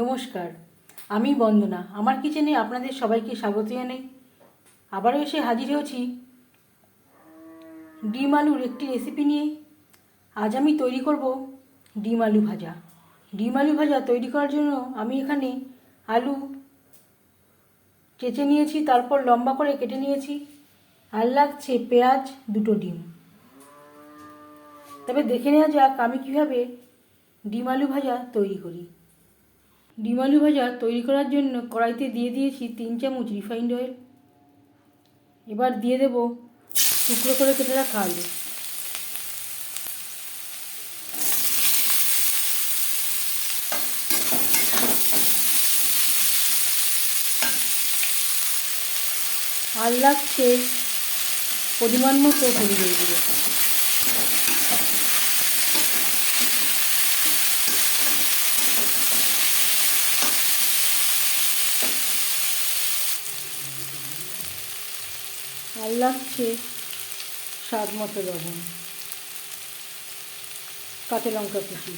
নমস্কার, আমি বন্দনা। আমার কিচেনে আপনাদের সবাইকে স্বাগত জানাই। আবারও এসে হাজির হয়েছি ডিম আলুর একটি রেসিপি নিয়ে। আজ আমি তৈরি করব ডিম আলু ভাজা। ডিম আলু ভাজা তৈরি করার জন্য আমি এখানে আলু চেঁচে নিয়েছি, তারপর লম্বা করে কেটে নিয়েছি, আর লাগছে পেঁয়াজ দুটো ডিম। তবে দেখে নেওয়া যাক আমি কীভাবে ডিম আলু ভাজা তৈরি করি। ডিম আলু ভাজা তৈরি করার জন্য কড়াইতে দিয়ে দিয়েছি তিন চামচ রিফাইন্ড অয়েল। এবার দিয়ে দেব টুকরো করে কেটে রাখা আলু। আর লাগছে পরিমাণ মতো হলুদ গুঁড়ো। আর লাগছে স্বাদ মতো লবণ, কাঁচা লঙ্কা কুচি।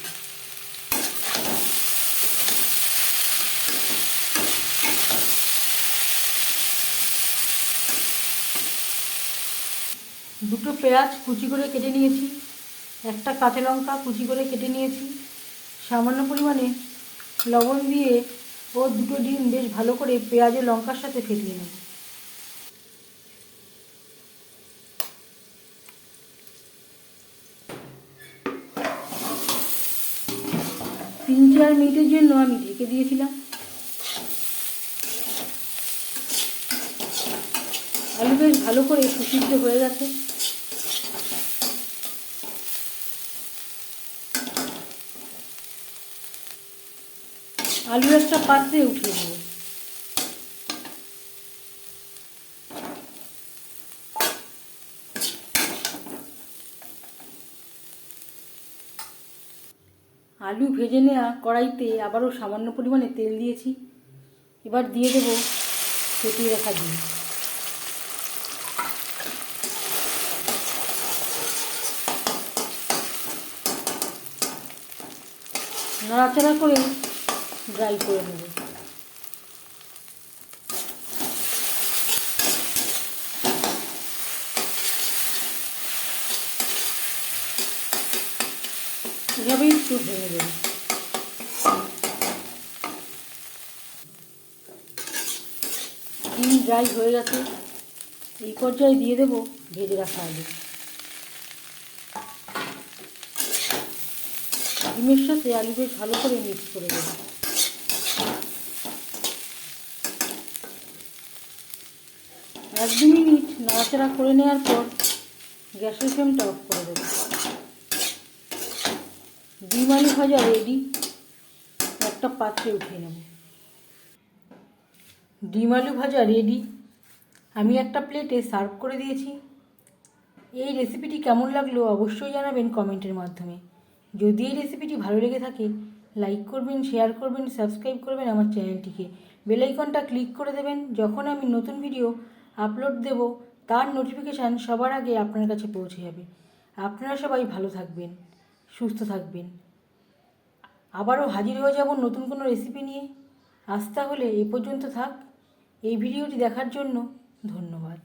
দুটো পেঁয়াজ কুচি করে কেটে নিয়েছি, একটা কাঁচা লঙ্কা কুচি করে কেটে নিয়েছি। সামান্য পরিমাণে লবণ দিয়ে ও দুটো ডিম বেশ ভালো করে পেঁয়াজের লঙ্কার সাথে ফেটিয়ে নেব। তিন চার মিনিটের জন্য আমি ঢেকে দিয়েছিলাম। আলু বেশ ভালো করে সুসিদ্ধ হয়ে গেছে। আলু একটা পাত্রে উঠিয়ে নেব। আলু ভেজে নেওয়া কড়াইতে আবারও সামান্য পরিমাণে তেল দিয়েছি। এবার দিয়ে দেবো ফেটিয়ে রাখা দিয়ে নাড়াচাড়া করে ড্রাই করে নেব। এভাবেই একটু ভেঙে দেবো। ড্রাই হয়ে গেছে, এই পর্যায়ে দিয়ে দেবো ভেজে রাখা আলু। ডিমের সাথে আলু বেশ ভালো করে মিক্স করে দেবো। এক দু মিনিট নাড়াচাড়া করে নেওয়ার পর গ্যাসের ফ্লেমটা অফ করে দেবো। ডিম আলু ভাজা রেডি একটা পাত্রে উঠিয়ে নেব। ডিম আলু ভাজা রেডি আমি একটা প্লেটে সার্ভ করে দিয়েছি। এই রেসিপিটি কেমন লাগল অবশ্যই জানাবেন কমেন্টের মাধ্যমে। যদি এই রেসিপিটি ভালো লেগে থাকে লাইক করবেন শেয়ার করবেন সাবস্ক্রাইব করবেন আমার চ্যানেলটিকে বেলাইকনটা ক্লিক করে দেবেন। যখন আমি নতুন ভিডিও আপলোড দেব, তার নোটিফিকেশান সবার আগে আপনার কাছে পৌঁছে যাবে। আপনারা সবাই ভালো থাকবেন। সুস্থ থাকবেন। আবারও হাজির হয়ে যাব নতুন কোনো রেসিপি নিয়ে। আজ তাহলে এ পর্যন্ত থাক। এই ভিডিওটি দেখার জন্য ধন্যবাদ।